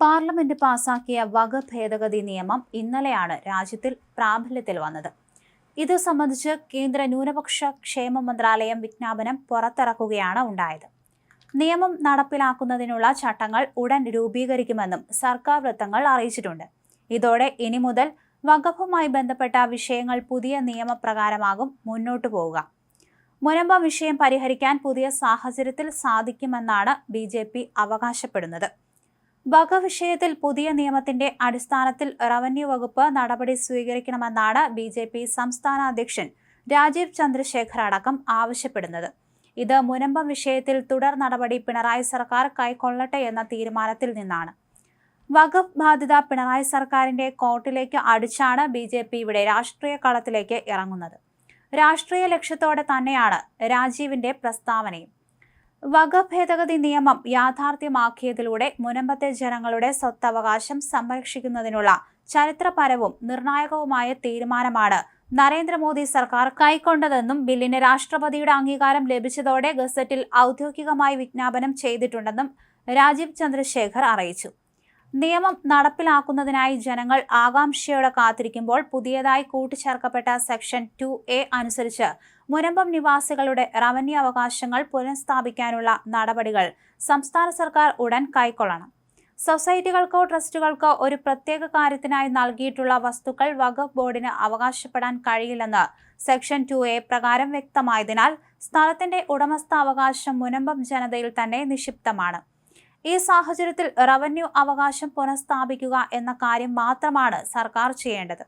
Parliament പാസാക്കിയ വക ഭേദഗതി നിയമം ഇന്നലെയാണ് രാജ്യത്തിൽ പ്രാബല്യത്തിൽ വന്നത്. ഇത് സംബന്ധിച്ച് കേന്ദ്ര ന്യൂനപക്ഷ ക്ഷേമ മന്ത്രാലയം വിജ്ഞാപനം പുറത്തിറക്കുകയാണ് ഉണ്ടായത്. നിയമം നടപ്പിലാക്കുന്നതിനുള്ള ചട്ടങ്ങൾ ഉടൻ രൂപീകരിക്കുമെന്നും സർക്കാർ വൃത്തങ്ങൾ അറിയിച്ചിട്ടുണ്ട്. ഇതോടെ ഇനി മുതൽ വകുപ്പുമായി ബന്ധപ്പെട്ട വിഷയങ്ങൾ പുതിയ നിയമപ്രകാരമാകും മുന്നോട്ടു പോവുക. മുനമ്പ വിഷയം പരിഹരിക്കാൻ പുതിയ സാഹചര്യത്തിൽ സാധിക്കുമെന്നാണ് ബി അവകാശപ്പെടുന്നത്. വക വിഷയത്തിൽ പുതിയ നിയമത്തിന്റെ അടിസ്ഥാനത്തിൽ റവന്യൂ വകുപ്പ് നടപടി സ്വീകരിക്കണമെന്നാണ് ബി ജെ പി സംസ്ഥാന അധ്യക്ഷൻ രാജീവ് ചന്ദ്രശേഖർ അടക്കം ആവശ്യപ്പെടുന്നത്. ഇത് മുനമ്പം വിഷയത്തിൽ തുടർ നടപടി പിണറായി സർക്കാർ കൈക്കൊള്ളട്ടെ എന്ന തീരുമാനത്തിൽ നിന്നാണ്. വകുപ്പ് ബാധിത പിണറായി സർക്കാരിന്റെ കോർട്ടിലേക്ക് അടിച്ചാണ് ബി ജെ പി ഇവിടെ രാഷ്ട്രീയ കളത്തിലേക്ക് ഇറങ്ങുന്നത്. രാഷ്ട്രീയ ലക്ഷ്യത്തോടെ തന്നെയാണ് രാജീവിന്റെ പ്രസ്താവനയും. വഖഫ് ഭേദഗതി നിയമം യാഥാർത്ഥ്യമാക്കിയതിലൂടെ മുനമ്പത്തെ ജനങ്ങളുടെ സ്വത്തവകാശം സംരക്ഷിക്കുന്നതിനുള്ള ചരിത്രപരവും നിർണായകവുമായ തീരുമാനമാണ് നരേന്ദ്രമോദി സർക്കാർ കൈക്കൊണ്ടതെന്നും ബില്ലിന് രാഷ്ട്രപതിയുടെ അംഗീകാരം ലഭിച്ചതോടെ ഗസറ്റിൽ ഔദ്യോഗികമായി വിജ്ഞാപനം ചെയ്തിട്ടുണ്ടെന്നും രാജീവ് ചന്ദ്രശേഖർ അറിയിച്ചു. നിയമം നടപ്പിലാക്കുന്നതിനായി ജനങ്ങൾ ആകാംക്ഷയോടെ കാത്തിരിക്കുമ്പോൾ പുതിയതായി കൂട്ടിച്ചേർക്കപ്പെട്ട സെക്ഷൻ ടു എ അനുസരിച്ച് മുനമ്പം നിവാസികളുടെ റവന്യൂ അവകാശങ്ങൾ പുനഃസ്ഥാപിക്കാനുള്ള നടപടികൾ സംസ്ഥാന സർക്കാർ ഉടൻ കൈക്കൊള്ളണം. സൊസൈറ്റികൾക്കോ ട്രസ്റ്റുകൾക്കോ ഒരു പ്രത്യേക കാര്യത്തിനായി നൽകിയിട്ടുള്ള വസ്തുക്കൾ വഖഫ് ബോർഡിന് അവകാശപ്പെടാൻ കഴിയില്ലെന്ന് സെക്ഷൻ ടു എ പ്രകാരം വ്യക്തമായതിനാൽ സ്ഥലത്തിന്റെ ഉടമസ്ഥാവകാശം മുനമ്പം ജനതയിൽ തന്നെ നിക്ഷിപ്തമാണ്. ഈ സാഹചര്യത്തിൽ റവന്യൂ അവകാശം പുനഃസ്ഥാപിക്കുക എന്ന കാര്യം മാത്രമാണ് സർക്കാർ ചെയ്യേണ്ടത്.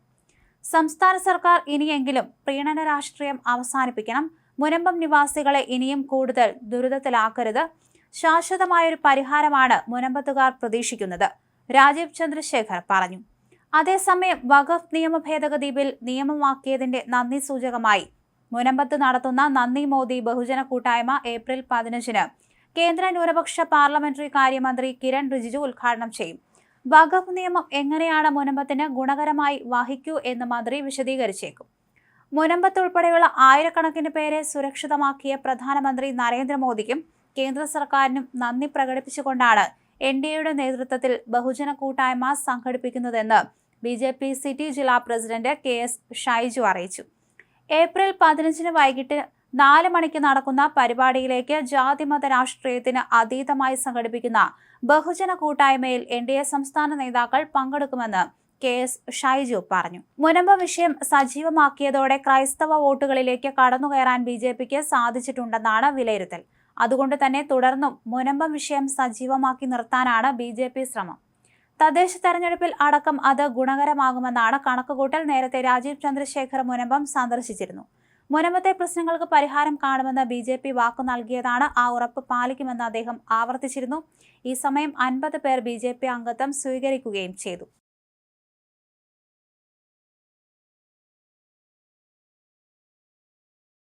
സംസ്ഥാന സർക്കാർ ഇനിയെങ്കിലും പ്രീണന രാഷ്ട്രീയം അവസാനിപ്പിക്കണം. മുനമ്പം നിവാസികളെ ഇനിയും കൂടുതൽ ദുരിതത്തിലാക്കരുത്. ശാശ്വതമായൊരു പരിഹാരമാണ് മുനമ്പത്തുകാർ പ്രതീക്ഷിക്കുന്നത് രാജീവ് ചന്ദ്രശേഖർ പറഞ്ഞു. അതേസമയം വഖഫ് നിയമ ഭേദഗതി ബിൽ നിയമമാക്കിയതിന്റെ നന്ദി സൂചകമായി മുനമ്പത്ത് നടത്തുന്ന നന്ദി മോദി ബഹുജന കൂട്ടായ്മ ഏപ്രിൽ പതിനഞ്ചിന് കേന്ദ്ര ന്യൂനപക്ഷ പാർലമെന്ററി കാര്യമന്ത്രി കിരൺ റിജിജു ഉദ്ഘാടനം ചെയ്യും. വഖഫ് നിയമം എങ്ങനെയാണ് മുനമ്പത്തിന് ഗുണകരമായി വഹിക്കൂ എന്ന് മന്ത്രി വിശദീകരിച്ചേക്കും. മുനമ്പത്ത് ഉൾപ്പെടെയുള്ള ആയിരക്കണക്കിന് പേരെ സുരക്ഷിതമാക്കിയ പ്രധാനമന്ത്രി നരേന്ദ്രമോദിക്കും കേന്ദ്ര സർക്കാരിനും നന്ദി പ്രകടിപ്പിച്ചുകൊണ്ടാണ് എൻ ഡി എയുടെ നേതൃത്വത്തിൽ ബഹുജന കൂട്ടായ്മ സംഘടിപ്പിക്കുന്നതെന്ന് ബി ജെ പി സിറ്റി ജില്ലാ പ്രസിഡന്റ് കെ എസ് ഷൈജു അറിയിച്ചു. ഏപ്രിൽ പതിനഞ്ചിന് വൈകിട്ട് നാല് മണിക്ക് നടക്കുന്ന പരിപാടിയിലേക്ക് ജാതിമത രാഷ്ട്രീയത്തിന് അതീതമായി സംഘടിപ്പിക്കുന്ന ബഹുജന കൂട്ടായ്മയിൽ എൻ ഡി എ സംസ്ഥാന നേതാക്കൾ പങ്കെടുക്കുമെന്ന് കെ എസ് ഷൈജു പറഞ്ഞു. മുനമ്പ വിഷയം സജീവമാക്കിയതോടെ ക്രൈസ്തവ വോട്ടുകളിലേക്ക് കടന്നുകയറാൻ ബി ജെ പിക്ക് സാധിച്ചിട്ടുണ്ടെന്നാണ് വിലയിരുത്തൽ. അതുകൊണ്ട് തന്നെ തുടർന്നും മുനമ്പം വിഷയം സജീവമാക്കി നിർത്താനാണ് ബി ജെ പി ശ്രമം. തദ്ദേശ തെരഞ്ഞെടുപ്പിൽ അടക്കം അത് ഗുണകരമാകുമെന്നാണ് കണക്കുകൂട്ടൽ നേരത്തെ രാജീവ് ചന്ദ്രശേഖർ മുനമ്പം സന്ദർശിച്ചിരുന്നു. മുനമ്പത്തെ പ്രശ്നങ്ങൾക്ക് പരിഹാരം കാണുമെന്ന് ബി ജെ പി വാക്കു നൽകിയതാണ് ആ ഉറപ്പ് പാലിക്കുമെന്ന് അദ്ദേഹം ആവർത്തിച്ചിരുന്നു. ഈ സമയം അൻപത് പേർ ബി ജെ പി അംഗത്വം സ്വീകരിക്കുകയും ചെയ്തു.